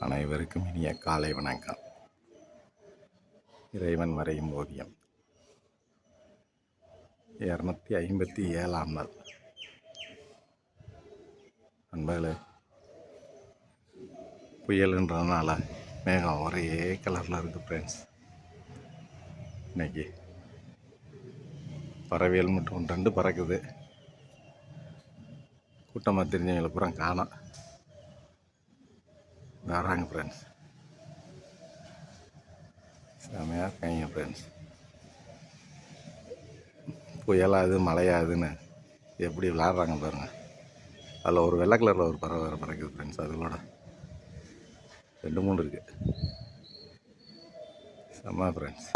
அனைவருக்கும் இனிய காலை வணக்கம். இறைவன் வரையும் ஓவியம். இரநூத்தி ஐம்பத்தி ஏழாம் நாள். நண்பர்களே புயலுன்றதுனால மேகம் ஒரே கலரில் இருக்குது ஃப்ரெண்ட்ஸ் இன்னைக்கு பறவைகள் மட்டும் ரெண்டு பறக்குது. கூட்டமாக தெரிஞ்சவங்களை பூரா காணும். வராங்க ஃப்ரெண்ட்ஸ் செமையாக இருக்காங்க ஃப்ரெண்ட்ஸ் புயலாது மழையாதுன்னு எப்படி விளாட்றாங்க பாருங்கள் அதில் ஒரு வெள்ளை கலரில் ஒரு பறவை வேறு பறக்குது ஃப்ரெண்ட்ஸ் அதுகளோட ரெண்டு மூணு இருக்குது செம்ம ஃப்ரெண்ட்ஸ்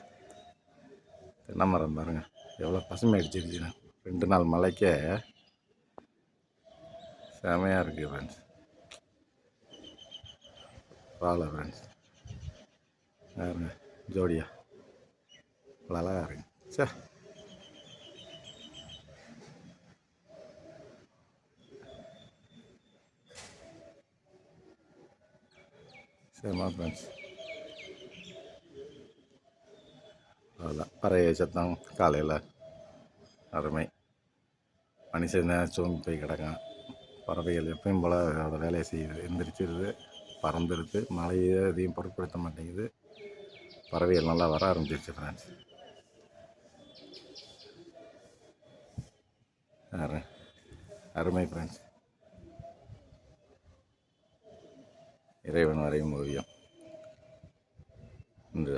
தென்னை மரம் பாருங்கள் எவ்வளோ பசுமை அடிச்சிருச்சுன்னு ரெண்டு நாள் மழைக்கே செமையாக இருக்குது ஃப்ரெண்ட்ஸ் பரவாயில்ல ஃப்ரெண்ட்ஸ் பாருங்க ஜோடியா? இவ்வளோ அழகாக இருங்க சார் சரிமா ஃப்ரெண்ட்ஸ் அவ்வளோதான் பறைய சத்தம் காலையில் அருமை. மனுஷன் சோம்பி போய் கிடக்கான். பறவைகள் எப்பயும் போல் அதோட வேலையை செய்யுது எந்திரிச்சிருது. பறந்துருக்கு. மழையை எதையும் பொருட்படுத்த மாட்டேங்குது. பறவைகள் நல்லா வர ஆரம்பிச்சிருச்சு ஃப்ரெண்ட்ஸ் அருமை ஃப்ரெண்ட்ஸ் இறைவன் வரையும் ஓவியம். இந்த.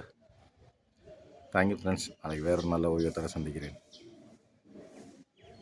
தேங்க்யூ ஃப்ரெண்ட்ஸ் நாளைக்கு வேறு நல்ல ஓவியத்தோட சந்திக்கிறேன்.